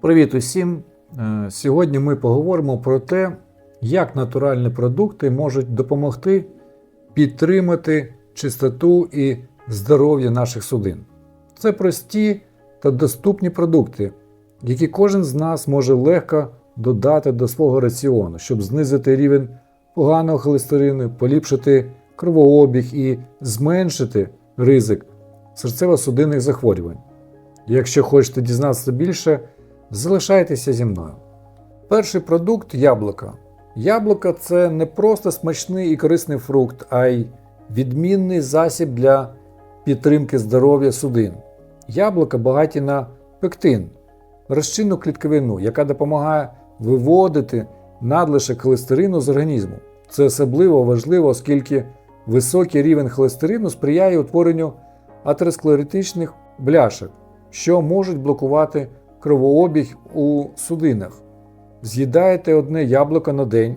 Привіт усім! Е, Сьогодні ми поговоримо про те, як натуральні продукти можуть допомогти підтримати чистоту і здоров'я наших судин. Це прості та доступні продукти, які кожен з нас може легко додати до свого раціону, щоб знизити рівень поганого холестерину, поліпшити кровообіг і зменшити ризик серцево-судинних захворювань. Якщо хочете дізнатися більше, залишайтеся зі мною. Перший продукт яблука. Яблука це не просто смачний і корисний фрукт, а й відмінний засіб для підтримки здоров'я судин. Яблука багаті на пектин, розчинну клітковину, яка допомагає виводити надлишок холестерину з організму. Це особливо важливо, оскільки високий рівень холестерину сприяє утворенню атеросклеротичних бляшок, що можуть блокувати кровообіг у судинах. З'їдаєте одне яблуко на день,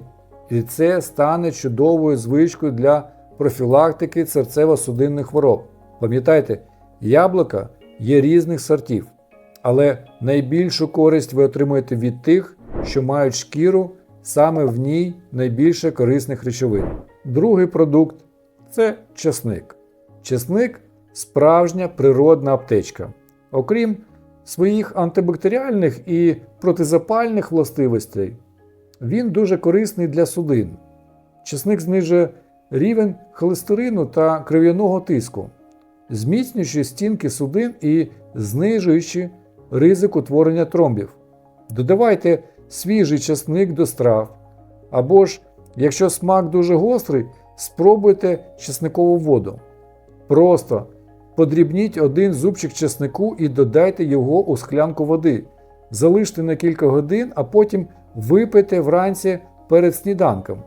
і це стане чудовою звичкою для профілактики серцево-судинних хвороб. Пам'ятайте, яблука є різних сортів, але найбільшу користь ви отримуєте від тих, що мають шкіру, саме в ній найбільше корисних речовин. Другий продукт це чесник. Чесник справжня природна аптечка. Окрім своїх антибактеріальних і протизапальних властивостей, він дуже корисний для судин. Чесник знижує рівень холестерину та кров'яного тиску, зміцнюючи стінки судин і знижуючи ризик утворення тромбів. Додавайте свіжий чесник до страв. Або ж, якщо смак дуже гострий, спробуйте чесникову воду. Просто подрібніть один зубчик чеснику і додайте його у склянку води. Залиште на кілька годин, а потім випийте вранці перед сніданком.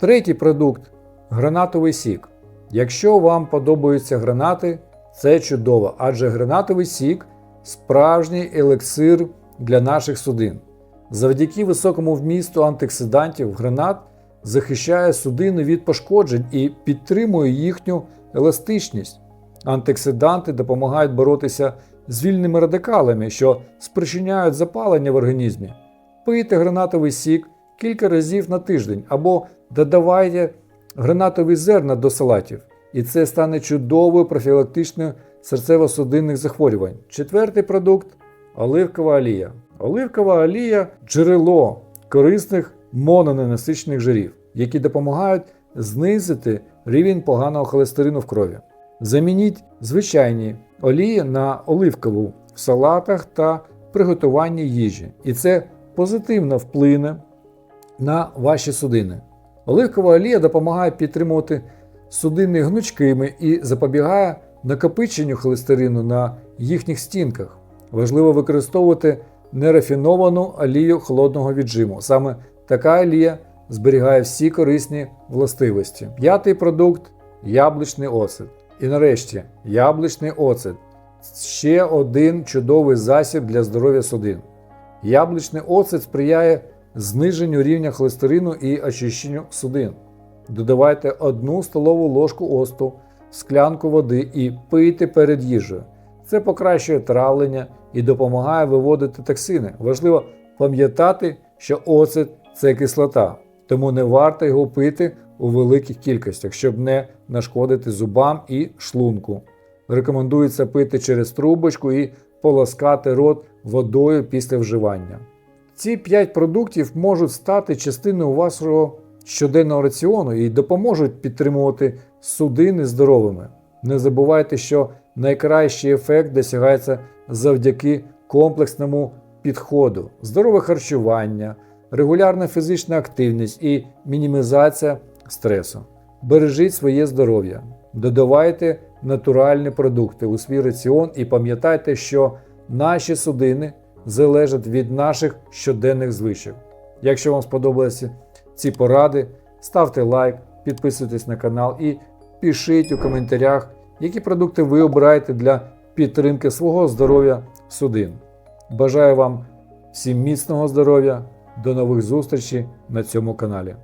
Третій продукт гранатовий сік. Якщо вам подобаються гранати, це чудово, адже гранатовий сік справжній елексир для наших судин. Завдяки високому вмісту антиоксидантів гранат захищає судини від пошкоджень і підтримує їхню еластичність. Антиоксиданти допомагають боротися з вільними радикалами, що спричиняють запалення в організмі. Пийте гранатовий сік кілька разів на тиждень або додавайте гранатові зерна до салатів, і це стане чудовою профілактичною серцево-судинних захворювань. Четвертий продукт оливкова олія. Оливкова олія джерело корисних мононенасичних жирів, які допомагають знизити рівень поганого холестерину в крові. Замініть звичайні олії на оливкову в салатах та приготуванні їжі, і це позитивно вплине на ваші судини. Оливкова олія допомагає підтримувати судини гнучкими і запобігає накопиченню холестерину на їхніх стінках. Важливо використовувати нерафіновану олію холодного віджиму. Саме така олія зберігає всі корисні властивості. П'ятий продукт яблучний оцет. І нарешті яблучний оцет ще один чудовий засіб для здоров'я судин. Яблучний оцет сприяє зниженню рівня холестерину і очищенню судин. Додавайте одну столову ложку осту, склянку води і пийте перед їжею. Це покращує травлення і допомагає виводити токсини. Важливо пам'ятати, що оцет це кислота, тому не варто його пити у великих кількостях, щоб не нашкодити зубам і шлунку. Рекомендується пити через трубочку і полоскати рот водою після вживання. Ці 5 продуктів можуть стати частиною вашого щоденного раціону і допоможуть підтримувати судини здоровими. Не забувайте, що найкращий ефект досягається завдяки комплексному підходу, здорове харчування, регулярна фізична активність і мінімізація стресу. Бережіть своє здоров'я, додавайте натуральні продукти у свій раціон і пам'ятайте, що наші судини залежать від наших щоденних звичок. Якщо вам сподобалися ці поради, ставте лайк, підписуйтесь на канал і пишіть у коментарях, які продукти ви обираєте для підтримки свого здоров'я судин. Бажаю вам всім міцного здоров'я, до нових зустрічей на цьому каналі.